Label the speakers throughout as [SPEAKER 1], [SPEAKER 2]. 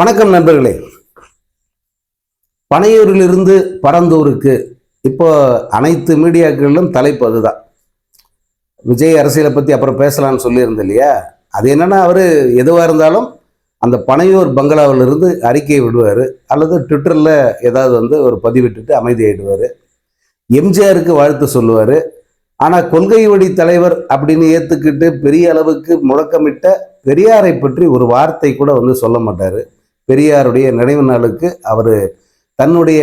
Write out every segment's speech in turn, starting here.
[SPEAKER 1] வணக்கம் நண்பர்களே. பனையூரிலிருந்து பரந்தூருக்கு இப்போ அனைத்து மீடியாக்களிலும் தலைப்பு அதுதான். விஜய் அரசியலை பற்றி அப்புறம் பேசலாம்னு சொல்லியிருந்தேன் இல்லையா? அது என்னன்னா அவர் எதுவாக இருந்தாலும் அந்த பனையூர் பங்களாவிலிருந்து அறிக்கையை விடுவார் அல்லது ட்விட்டரில் ஏதாவது வந்து ஒரு பதிவிட்டுட்டு அமைதியாயிடுவார். எம்ஜிஆருக்கு வாழ்த்து சொல்லுவார். ஆனால் கொள்கை வழி தலைவர் அப்படின்னு ஏற்றுக்கிட்டு பெரிய அளவுக்கு முழக்கமிட்ட பெரியாரை பற்றி ஒரு வார்த்தை கூட வந்து சொல்ல மாட்டார். பெரியாருடைய நினைவு நாளுக்கு அவர் தன்னுடைய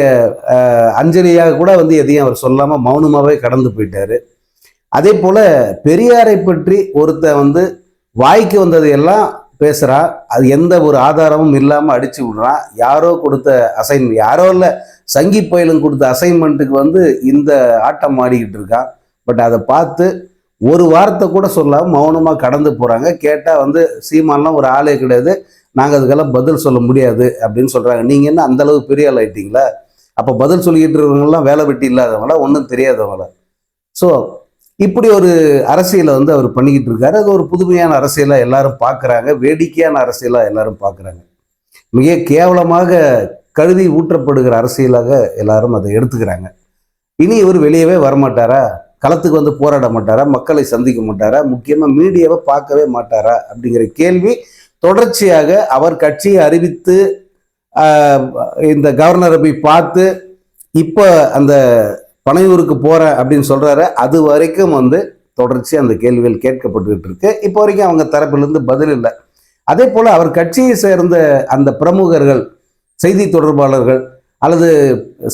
[SPEAKER 1] அஞ்சலியாக கூட வந்து எதையும் அவர் சொல்லாமல் மௌனமாகவே கடந்து போயிட்டாரு. அதே போல் பெரியாரை பற்றி ஒருத்தன் வந்து வாய்க்கு வந்ததையெல்லாம் பேசுகிறான் அது எந்த ஒரு ஆதாரமும் இல்லாமல் அடித்து விடுறான் யாரோ கொடுத்த அசைன்மெண்ட் யாரோ இல்லை சங்கி புயலும் கொடுத்த அசைன்மெண்ட்டுக்கு வந்து இந்த ஆட்டம் ஆடிக்கிட்டு இருக்கான் பட் அதை பார்த்து ஒரு வார்த்தை கூட சொல்லாமல் மௌனமாக கடந்து போகிறாங்க கேட்டால் வந்து சீமான்லாம் ஒரு ஆளே கிடையாது. நாங்கள் அதுக்கெல்லாம் பதில் சொல்ல முடியாது அப்படின்னு சொல்கிறாங்க நீங்கள் என்ன அந்த அளவுக்கு பெரிய ஆள் ஆயிட்டீங்களா? அப்போ பதில் சொல்லிக்கிட்டு இருக்கிறவங்களாம் வேலை வெட்டி இல்லாதவங்களா? ஒன்றும் தெரியாதவங்களா? ஸோ இப்படி ஒரு அரசியலை வந்து அவர் பண்ணிக்கிட்டு இருக்காரு. அது ஒரு புதுமையான அரசியலாக எல்லாரும் பார்க்குறாங்க வேடிக்கையான அரசியலாக எல்லாரும் பார்க்குறாங்க மிக கேவலமாக கழுதி ஊற்றப்படுகிற அரசியலாக எல்லாரும் அதை எடுத்துக்கிறாங்க. இனி இவர் வெளியவே வரமாட்டாரா? களத்துக்கு வந்து போராட மாட்டாரா? மக்களை சந்திக்க மாட்டாரா? முக்கியமாக மீடியாவை பார்க்கவே மாட்டாரா? அப்படிங்கிற கேள்வி தொடர்ச்சியாக அவர் கட்சியை அறிவித்து இந்த கவர்னரை போய் பார்த்து இப்போ அந்த பனையூருக்கு போகிறேன் அப்படின்னு சொல்கிறாரு அது வரைக்கும் வந்து தொடர்ச்சி அந்த கேள்விகள் கேட்கப்பட்டுக்கிட்டு இருக்கு. இப்போ வரைக்கும் அவங்க தரப்பிலிருந்து பதில் இல்லை. அதே போல் அவர் கட்சியை சேர்ந்த அந்த பிரமுகர்கள் செய்தி தொடர்பாளர்கள் அல்லது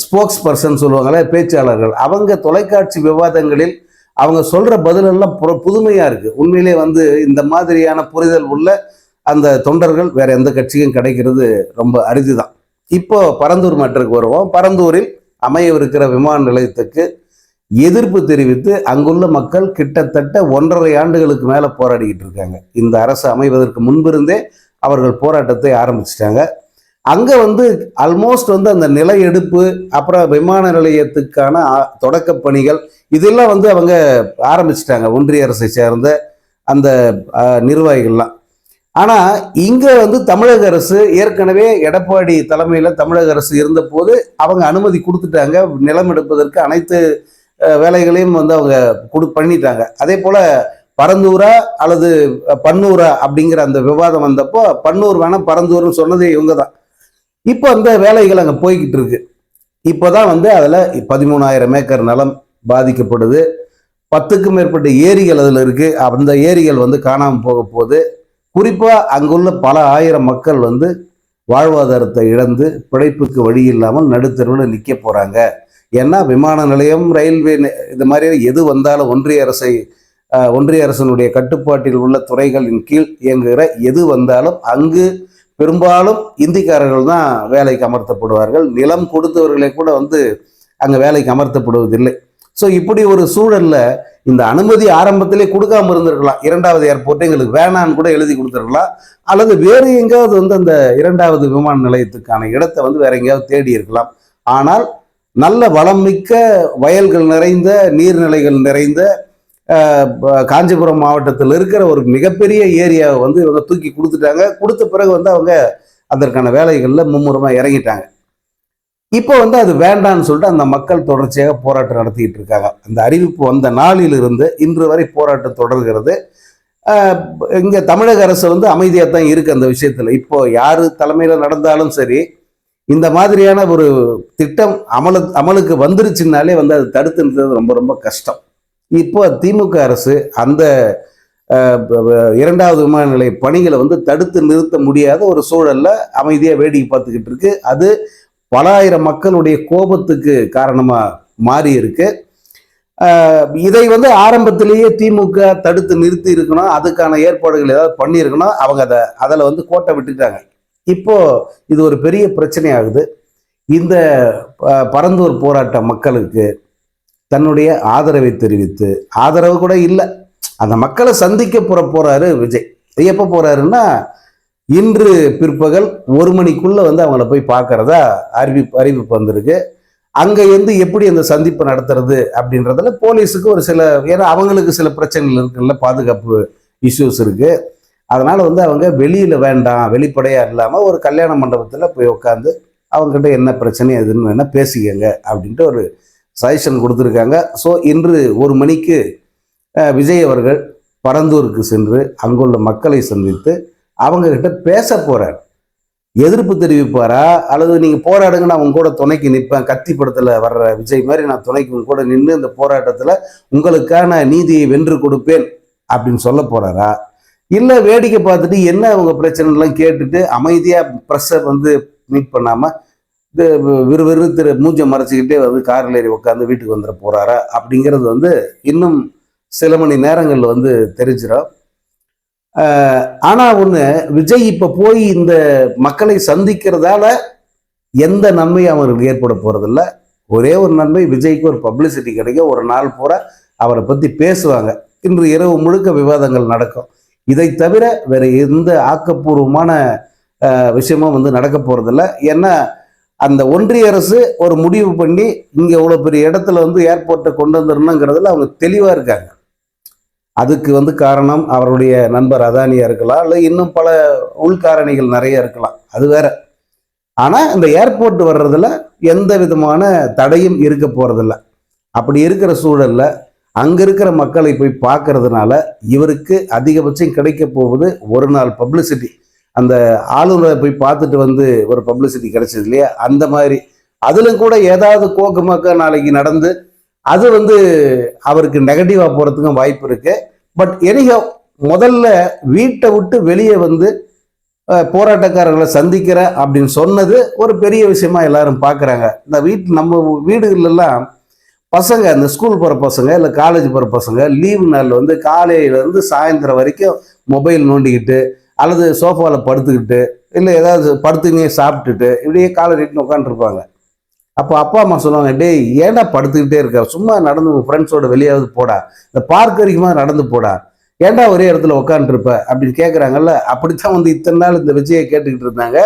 [SPEAKER 1] ஸ்போக்ஸ் பர்சன் சொல்லுவாங்களே பேச்சாளர்கள் அவங்க தொலைக்காட்சி விவாதங்களில் அவங்க சொல்கிற பதிலெல்லாம் புற- இருக்குது உண்மையிலே வந்து இந்த மாதிரியான புரிதல் உள்ள அந்த தொண்டர்கள் வேற எந்த கட்சியும் கிடைக்கிறது ரொம்ப அரிதுதான். இப்போ பரந்தூர் மற்றக்கு வருவோம். பரந்தூரில் அமையவிருக்கிற விமான நிலையத்துக்கு எதிர்ப்பு தெரிவித்து அங்குள்ள மக்கள் கிட்டத்தட்ட ஒன்றரை ஆண்டுகளுக்கு மேலே போராடிக்கிட்டு இருக்காங்க. இந்த அரசு அமைவதற்கு முன்பிருந்தே அவர்கள் போராட்டத்தை ஆரம்பிச்சிட்டாங்க. அங்கே வந்து ஆல்மோஸ்ட் வந்து அந்த நில எடுப்பு அப்புறம் விமான நிலையத்துக்கான தொடக்கப் பணிகள் இதெல்லாம் வந்து அவங்க ஆரம்பிச்சிட்டாங்க. ஒன்றிய அரசை சேர்ந்த அந்த நிர்வாகிகள்லாம். ஆனால் இங்கே வந்து தமிழக அரசு ஏற்கனவே எடப்பாடி தலைமையில் தமிழக அரசு இருந்தபோது அவங்க அனுமதி கொடுத்துட்டாங்க. நிலம் எடுப்பதற்கு அனைத்து வேலைகளையும் வந்து அவங்க கொடு பண்ணிட்டாங்க. அதே போல் பரந்தூரா அல்லது பன்னூரா அப்படிங்கிற அந்த விவாதம் வந்தப்போ பன்னூர் வேணாம் பரந்தூர்னு சொன்னது இவங்க தான் இப்போ அந்த வேலைகள் அங்கே போய்கிட்டு இருக்கு. இப்போதான் வந்து அதில் பதிமூணாயிரம் ஏக்கர் நிலம் பாதிக்கப்படுது. பத்துக்கும் மேற்பட்ட ஏரிகள் அதில் இருக்குது அந்த ஏரிகள் வந்து காணாமல் போக போகுது. குறிப்பாக அங்குள்ள பல ஆயிரம் மக்கள் வந்து வாழ்வாதாரத்தை இழந்து பிழைப்புக்கு வழி இல்லாமல் நடுத்தருவில் நிற்க போகிறாங்க ஏன்னா விமான நிலையம் ரயில்வே இது மாதிரி எது வந்தாலும் ஒன்றிய அரசை ஒன்றிய அரசனுடைய கட்டுப்பாட்டில் உள்ள துறைகளின் கீழ் இயங்குகிற எது வந்தாலும் அங்கு பெரும்பாலும் இந்திக்காரர்கள் தான் வேலைக்கு அமர்த்தப்படுவார்கள். நிலம் கொடுத்தவர்களை கூட வந்து அங்கே வேலைக்கு அமர்த்தப்படுவதில்லை. ஸோ இப்படி ஒரு சூழலில் இந்த அனுமதி ஆரம்பத்திலே கொடுக்காம இருந்திருக்கலாம். இரண்டாவது ஏர்போர்ட் எங்களுக்கு வேணான்னு கூட எழுதி கொடுத்துருக்கலாம். அல்லது வேறு எங்கேயாவது வந்து அந்த இரண்டாவது விமான நிலையத்துக்கான இடத்தை வந்து வேற எங்கேயாவது தேடி இருக்கலாம். ஆனால் நல்ல வளம் மிக்க வயல்கள் நிறைந்த நீர்நிலைகள் நிறைந்த காஞ்சிபுரம் மாவட்டத்தில் இருக்கிற ஒரு மிகப்பெரிய ஏரியாவை வந்து இவங்க தூக்கி கொடுத்துட்டாங்க. கொடுத்த பிறகு வந்து அவங்க அதற்கான வேலைகளில் மும்முரமாக இறங்கிட்டாங்க. இப்போ வந்து அது வேண்டான்னு சொல்லிட்டு அந்த மக்கள் தொடர்ச்சியாக போராட்டம் நடத்திக்கிட்டு இருக்காங்க. அந்த அறிவிப்பு வந்த நாளிலிருந்து இன்று வரை போராட்டம் தொடர்கிறது. இங்கே தமிழக அரசு வந்து அமைதியாக தான் இருக்கு அந்த விஷயத்தில். இப்போ யார் தலைமையில் நடந்தாலும் சரி இந்த மாதிரியான ஒரு திட்டம் அமலு அமலுக்கு வந்துருச்சுனாலே வந்து அது தடுத்து நிறுத்துறது ரொம்ப ரொம்ப கஷ்டம். இப்போ திமுக அரசு அந்த இரண்டாவது விமான நிலைய பணிகளை வந்து தடுத்து நிறுத்த முடியாத ஒரு சூழலில் அமைதியாக வேடிக்கை பார்த்துக்கிட்டு இருக்கு. அது பல ஆயிரம் மக்களுடைய கோபத்துக்கு காரணமா மாறி இருக்கு இதை வந்து ஆரம்பத்திலேயே திமுக தடுத்து நிறுத்தி இருக்கணும். அதுக்கான ஏற்பாடுகள் ஏதாவது பண்ணியிருக்கணும். அவங்க அதை அதில் வந்து கோட்டை விட்டுட்டாங்க. இப்போ இது ஒரு பெரிய பிரச்சனை ஆகுது இந்த பரந்தூர் போராட்ட மக்களுக்கு தன்னுடைய ஆதரவை தெரிவித்து ஆதரவு கூட இல்லை. அந்த மக்களை சந்திக்க போற போறாரு விஜய். எப்போ போறாருன்னா இன்று பிற்பகல் ஒரு மணிக்குள்ளே வந்து அவங்கள போய் பார்க்குறதா அறிவிப்பு அறிவிப்பு வந்திருக்கு. அங்கே இருந்து எப்படி அந்த சந்திப்பு நடத்துறது அப்படின்றதுல போலீஸுக்கு ஒரு சில ஏன்னா அவங்களுக்கு சில பிரச்சனைகள் இருக்குல்ல பாதுகாப்பு இஷ்யூஸ் இருக்குது அதனால் வந்து அவங்க வெளியில் வேண்டாம் வெளிப்படையாக இல்லாமல் ஒரு கல்யாண மண்டபத்தில் போய் உட்காந்து அவங்ககிட்ட என்ன பிரச்சனை எதுன்னு வேணால் பேசிக்கங்க அப்படின்ட்டு ஒரு சஜஷன் கொடுத்துருக்காங்க. ஸோ இன்று ஒரு மணிக்கு விஜய் அவர்கள் பரந்தூருக்கு சென்று அங்குள்ள மக்களை சந்தித்து அவங்கக்கிட்ட பேச போகிறார் எதிர்ப்பு தெரிவிப்பாரா? அல்லது நீங்கள் போராடுங்க நான் உங்க கூட துணைக்கு நிற்பேன் கத்தி படத்தில் வர்ற விஜய் மாதிரி நான் துணைக்கு உங்க கூட நின்று இந்த போராட்டத்தில் உங்களுக்கான நீதியை வென்று கொடுப்பேன் அப்படின்னு சொல்ல போகிறாரா இல்லை வேடிக்கை பார்த்துட்டு என்ன அவங்க பிரச்சனைலாம் கேட்டுட்டு அமைதியாக ப்ரெஸ்ஸை வந்து மீட் பண்ணாமல் இது விறுவிறு திரு மூஞ்சை மறைச்சிக்கிட்டே வந்து காரில் ஏறி உட்காந்து வீட்டுக்கு வந்துட போகிறாரா அப்படிங்கிறது வந்து இன்னும் சில மணி நேரங்களில் வந்து தெரிஞ்சிடும் ஆனால் ஒன்று விஜய் இப்போ போய் இந்த மக்களை சந்திக்கிறதால எந்த நன்மையும் அவருக்கு ஏற்பட போகிறதில்ல ஒரே ஒரு நன்மை விஜய்க்கு ஒரு பப்ளிசிட்டி கிடைக்கும் ஒரு நாள் பூரா அவரை பற்றி பேசுவாங்க. இன்று இரவு முழுக்க விவாதங்கள் நடக்கும். இதை தவிர வேறு எந்த ஆக்கப்பூர்வமான விஷயமும் வந்து நடக்க போகிறதில்ல ஏன்னா அந்த ஒன்றிய அரசு ஒரு முடிவு பண்ணி இங்கே இவ்வளோ பெரிய இடத்துல வந்து ஏர்போர்ட்டை கொண்டு வந்துடணுங்கிறதுல அவங்க தெளிவாக இருக்காங்க. அதுக்கு வந்து காரணம் அவருடைய நண்பர் அதானியா இருக்கலாம் இல்லை இன்னும் பல உள்காரணிகள் நிறைய இருக்கலாம். அது வேற. ஆனால் இந்த ஏர்போர்ட் வர்றதுல எந்த விதமான தடையும் இருக்க போகிறதில்ல அப்படி இருக்கிற சூழலில் அங்கே இருக்கிற மக்களை போய் பார்க்கறதுனால இவருக்கு அதிகபட்சம் கிடைக்க போவது ஒரு நாள் பப்ளிசிட்டி. அந்த ஆளுநரை போய் பார்த்துட்டு வந்து ஒரு பப்ளிசிட்டி கிடைச்சது இல்லையா? அந்த மாதிரி. அதிலும் கூட ஏதாவது கோக்கமாக்க நாளைக்கு நடந்து அது வந்து அவருக்கு நெகட்டிவாக போகிறதுக்கும் வாய்ப்பு இருக்குது பட் எனிகோ முதல்ல வீட்டை விட்டு வெளியே வந்து போராட்டக்காரர்களை சந்திக்கிற அப்படின்னு சொன்னது ஒரு பெரிய விஷயமா எல்லாரும் பார்க்குறாங்க இந்த வீட்டு நம்ம வீடுகளெல்லாம் பசங்க இந்த ஸ்கூல் போகிற பசங்க இல்லை காலேஜ் போகிற பசங்க லீவு நாளில் வந்து காலையிலேருந்து சாயந்தரம் வரைக்கும் மொபைல் நோண்டிக்கிட்டு அல்லது சோஃபாவில் படுத்துக்கிட்டு இல்லை ஏதாவது படுத்துக்கினே சாப்பிட்டுட்டு இப்படியே காலை நீட்டின்னு உட்காந்துருப்பாங்க அப்போ அப்பா அம்மா சொல்லுவாங்க டேய் ஏன்டா படுத்துக்கிட்டே இருக்க? சும்மா நடந்து உங்கள் ஃப்ரெண்ட்ஸோட வெளியாவது போடா. இந்த பார்க் வரைக்குமா நடந்து போடா. ஏன்டா ஒரே இடத்துல உட்காந்துருப்ப அப்படின்னு கேட்குறாங்கல்ல அப்படித்தான் வந்து இத்தனை நாள் இந்த விஜயை கேட்டுக்கிட்டு இருந்தாங்க.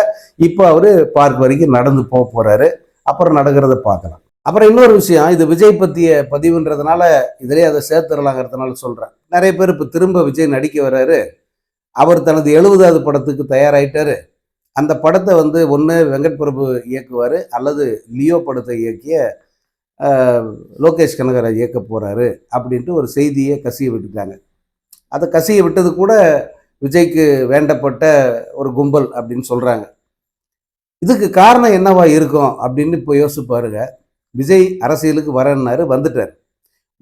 [SPEAKER 1] இப்போ அவர் பார்க் வரைக்கும் நடந்து போக போறாரு. அப்புறம் நடக்கிறத பார்க்கலாம். அப்புறம் இன்னொரு விஷயம் இது விஜய் பற்றிய பதிவுன்றதுனால இதிலே அதை சேர்த்துடலாங்கிறதுனால சொல்கிறேன் நிறைய பேர் இப்போ திரும்ப விஜய் நடிக்க வர்றாரு அவர் தனது எழுபதாவது படத்துக்கு தயாராகிட்டாரு அந்த படத்தை வந்து ஒன்று வெங்கட் பிரபு இயக்குவார் அல்லது லியோ படத்தை இயக்கிய லோகேஷ் கனகராஜ் இயக்க போகிறாரு அப்படின்ட்டு ஒரு செய்தியை கசிய விட்டுட்டாங்க. அதை கசிய விட்டது கூட விஜய்க்கு வேண்டப்பட்ட ஒரு கும்பல் அப்படின்னு சொல்கிறாங்க இதுக்கு காரணம் என்னவா இருக்கும் அப்படின்னு இப்போ யோசிச்சு பாருங்க. விஜய் அரசியலுக்கு வரேன்னாரு வந்துட்டார்.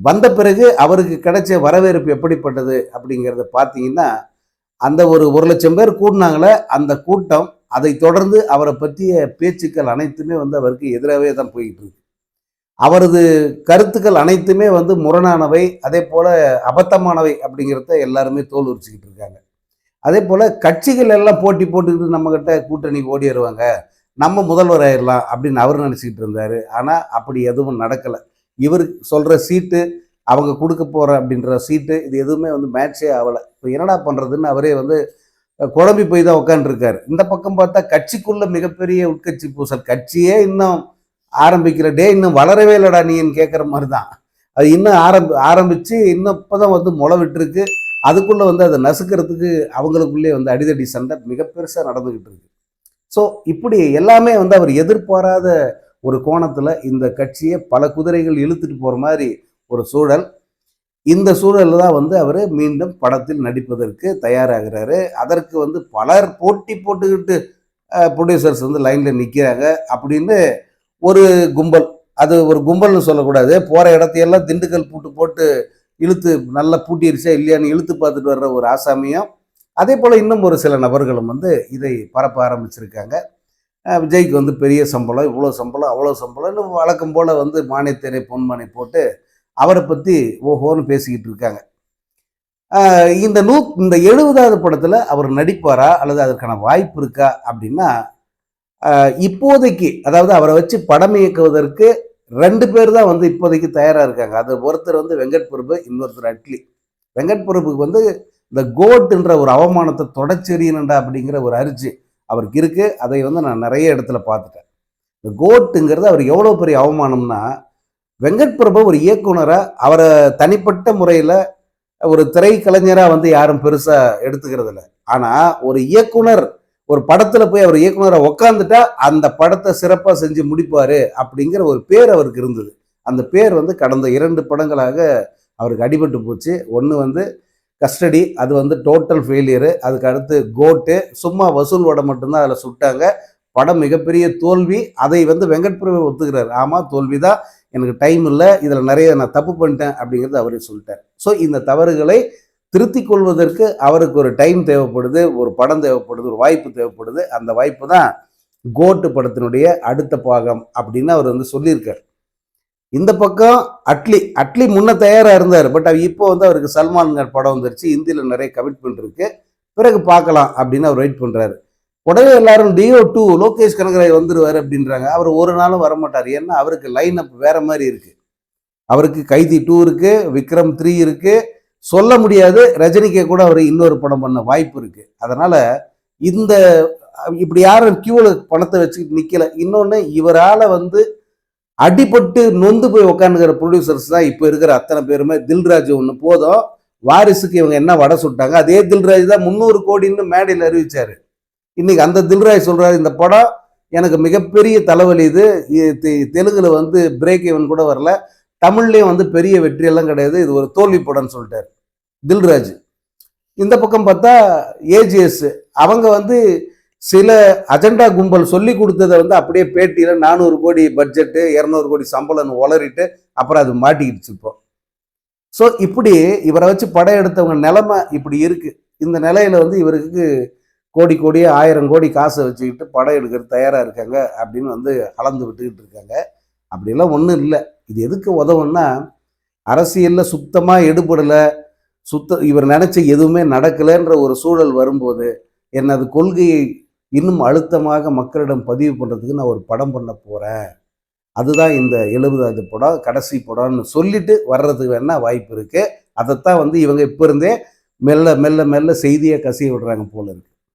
[SPEAKER 1] வந்த பிறகு அவருக்கு கிடைச்ச வரவேற்பு எப்படிப்பட்டது அப்படிங்கிறத பார்த்தீங்கன்னா அந்த ஒரு ஒரு லட்சம் பேர் கூடினாங்களே அந்த கூட்டம் அதை தொடர்ந்து அவரை பற்றிய பேச்சுக்கள் அனைத்துமே வந்து அவருக்கு எதிராகவே தான் போயிட்டு இருக்கு அவரது கருத்துக்கள் அனைத்துமே வந்து முரணானவை அதே போல் அபத்தமானவை அப்படிங்கிறத எல்லாருமே தோல் உரிச்சுக்கிட்டு இருக்காங்க. அதே போல் கட்சிகள் எல்லாம் போட்டி போட்டுக்கிட்டு நம்மக்கிட்ட கிட்ட கூட்டணி ஓடிடுவாங்க நம்ம முதல்வர் ஆயிடலாம் அப்படின்னு அவர் நினச்சிக்கிட்டு இருந்தாரு. ஆனால் அப்படி எதுவும் நடக்கலை. இவர் சொல்கிற சீட்டு அவங்க கொடுக்க போகிற அப்படின்ற சீட்டு இது எதுவுமே வந்து மேட்சே ஆகலை. இப்போ என்னடா பண்ணுறதுன்னு அவரே வந்து குழம்பி போய் தான் உட்காந்துருக்காரு இந்த பக்கம் பார்த்தா கட்சிக்குள்ள மிகப்பெரிய உட்கட்சி பூசல். கட்சியே இன்னும் ஆரம்பிக்கிற டே இன்னும் வளரவே இல்லடா நீன்னு கேட்குற மாதிரி தான் அது இன்னும் ஆரம்பி ஆரம்பித்து இன்னும் இப்போ தான் வந்து முளை விட்டுருக்கு. அதுக்குள்ளே வந்து அதை நசுக்கிறதுக்கு அவங்களுக்குள்ளே வந்து அடிதடி சண்டை மிக பெருசாக நடந்துக்கிட்டு இருக்கு. ஸோ இப்படி எல்லாமே வந்து அவர் எதிர்பாராத ஒரு கோணத்தில் இந்த கட்சியை பல குதிரைகள் இழுத்துட்டு போகிற மாதிரி ஒரு சூழல் இந்த சூழலில் தான் வந்து அவர் மீண்டும் படத்தில் நடிப்பதற்கு தயாராகிறாரு. அதற்கு வந்து பலர் போட்டி போட்டுக்கிட்டு ப்ரொடியூசர்ஸ் வந்து லைனில் நிற்கிறாங்க அப்படின்னு ஒரு கும்பல் அது ஒரு கும்பல்னு சொல்லக்கூடாது. போகிற இடத்தையெல்லாம் திண்டுக்கல் பூட்டு போட்டு இழுத்து நல்லா பூட்டிருச்சா இல்லையான்னு இழுத்து பார்த்துட்டு வர்ற ஒரு ஆசாமியும் அதே போல் இன்னும் ஒரு சில நபர்களும் வந்து இதை பரப்ப ஆரம்பிச்சிருக்காங்க. விஜய்க்கு வந்து பெரிய சம்பளம் இவ்வளோ சம்பளம் அவ்வளோ சம்பளம்னு வழக்கம் போல் வந்து மானியத்தேரை பொன்மனை போட்டு அவரை பற்றி ஓஹோன்னு பேசிக்கிட்டு இருக்காங்க. இந்த நூ இந்த எழுபதாவது படத்தில் அவர் நடிப்பாரா? அல்லது அதற்கான வாய்ப்பு இருக்கா? அப்படின்னா இப்போதைக்கு அதாவது அவரை வச்சு படம் இயக்குவதற்கு ரெண்டு பேர் தான் வந்து இப்போதைக்கு தயாராக இருக்காங்க. அது ஒருத்தர் வந்து வெங்கட் பிரபு இன்னொருத்தர் அட்லி. வெங்கட் பிரபுக்கு வந்து இந்த கோட்டுன்ற ஒரு அவமானத்தை தொடச்செறியணுண்டா அப்படிங்கிற ஒரு அரிச்சு அவருக்கு இருக்குது அதை வந்து நான் நிறைய இடத்துல பார்த்துட்டேன். இந்த கோட்டுங்கிறது அவர் எவ்வளோ பெரிய அவமானம்னா வெங்கட் பிரபு ஒரு இயக்குனராக அவரை தனிப்பட்ட முறையில் ஒரு திரைக்கலைஞராக வந்து யாரும் பெருசாக எடுத்துக்கிறது இல்லை ஆனால் ஒரு இயக்குனர் ஒரு படத்தில் போய் அவர் இயக்குனரை உக்காந்துட்டா அந்த படத்தை சிறப்பாக செஞ்சு முடிப்பார் அப்படிங்கிற ஒரு பேர் அவருக்கு இருந்தது. அந்த பேர் வந்து கடந்த இரண்டு படங்களாக அவருக்கு அடிபட்டு போச்சு. ஒன்று வந்து கஸ்டடி அது வந்து டோட்டல் ஃபெயிலியரு. அதுக்கு அடுத்து கோட்டு சும்மா வசூல் வடை மட்டும்தான் அதில் சுட்டாங்க. படம் மிகப்பெரிய தோல்வி. அதை வந்து வெங்கட் பிரபு ஒத்துக்கிறார். ஆமாம் தோல்வி தான் எனக்கு டைம் இல்லை இதில் நிறைய நான் தப்பு பண்ணிட்டேன் அப்படிங்கிறது அவரே சொல்லிட்டார். ஸோ இந்த தவறுகளை திருத்திக் கொள்வதற்கு அவருக்கு ஒரு டைம் தேவைப்படுது ஒரு படம் தேவைப்படுது ஒரு வாய்ப்பு தேவைப்படுது. அந்த வாய்ப்பு தான் கோட்டு படத்தினுடைய அடுத்த பாகம் அப்படின்னு அவர் வந்து சொல்லியிருக்கார். இந்த பக்கம் அட்லி அட்லி முன்ன தயாராக இருந்தார் பட் இப்போ வந்து அவருக்கு சல்மான்கார் படம் வந்துருச்சு இந்தியில் நிறைய கமிட்மெண்ட் இருக்கு. பிறகு பார்க்கலாம் அப்படின்னு அவர் வெயிட் பண்ணுறாரு உடனே எல்லாரும் டிஓ டூ லோகேஷ் கனகராஜ் வந்துடுவார் அப்படின்றாங்க. அவர் ஒரு நாளும் வர மாட்டார் ஏன்னா அவருக்கு லைன் அப் வேற மாதிரி இருக்கு. அவருக்கு கைதி டூ இருக்கு விக்ரம் த்ரீ இருக்கு. சொல்ல முடியாது. ரஜினிக்கே கூட அவர் இன்னொரு படம் பண்ண வாய்ப்பு இருக்கு. அதனால இந்த இப்படி யாரும் கியூவில் பணத்தை வச்சுக்கிட்டு நிற்கல இன்னொன்று இவரால் வந்து அடிபட்டு நொந்து போய் உட்காந்துக்கிற ப்ரொடியூசர்ஸ் தான் இப்போ இருக்கிற அத்தனை பேருமே. தில்ராஜ் ஒன்று போதும். வாரிசுக்கு இவங்க என்ன வடை சுட்டாங்க. அதே தில்ராஜ் தான் முந்நூறு கோடின்னு மேடையில் அறிவிச்சாரு. இன்னைக்கு அந்த தில்ராஜ் சொல்றாரு இந்த படம் எனக்கு மிகப்பெரிய தலைவலி இது. தெலுங்குல வந்து பிரேக் ஈவன் கூட வரல. தமிழ்லேயும் வந்து பெரிய வெற்றியெல்லாம் கிடையாது. இது ஒரு தோல்வி படம்னு சொல்லிட்டார் தில்ராஜ். இந்த பக்கம் பார்த்தா ஏஜிஎஸ் அவங்க வந்து சில அஜெண்டா கும்பல் சொல்லி கொடுத்ததை வந்து அப்படியே பேட்டியில் நானூறு கோடி பட்ஜெட்டு இரநூறு கோடி சம்பளம்னு உளறிட்டு அப்புறம் அது மாட்டிக்கிடுச்சு இப்போ. ஸோ இப்படி இவரை வச்சு படம் எடுத்தவங்க நிலமை இப்படி இருக்குது இந்த நிலையில வந்து இவருக்கு கோடி கோடியே ஆயிரம் கோடி காசை வச்சுக்கிட்டு படம் எடுக்கிறது தயாராக இருக்காங்க அப்படின்னு வந்து அளந்து விட்டுக்கிட்டு இருக்காங்க. அப்படிலாம் ஒன்றும் இல்லை. இது எதுக்கு உதவும்னா அரசியலில் சுத்தமாக எடுபடலை சுத்த இவர் நினச்ச எதுவுமே நடக்கலைன்ற ஒரு சூழல் வரும்போது எனது கொள்கையை இன்னும் அழுத்தமாக மக்களிடம் பதிவு பண்ணுறதுக்கு நான் ஒரு படம் பண்ண போகிறேன் அதுதான் இந்த எழுபதாவது படம் கடைசி படம்னு சொல்லிட்டு வர்றதுக்கு வேணால் வாய்ப்பு இருக்குது அதைத்தான் வந்து இவங்க இப்போ இருந்தே மெல்ல மெல்ல மெல்ல செய்தியை கசிய விடுறாங்க போல இருக்குது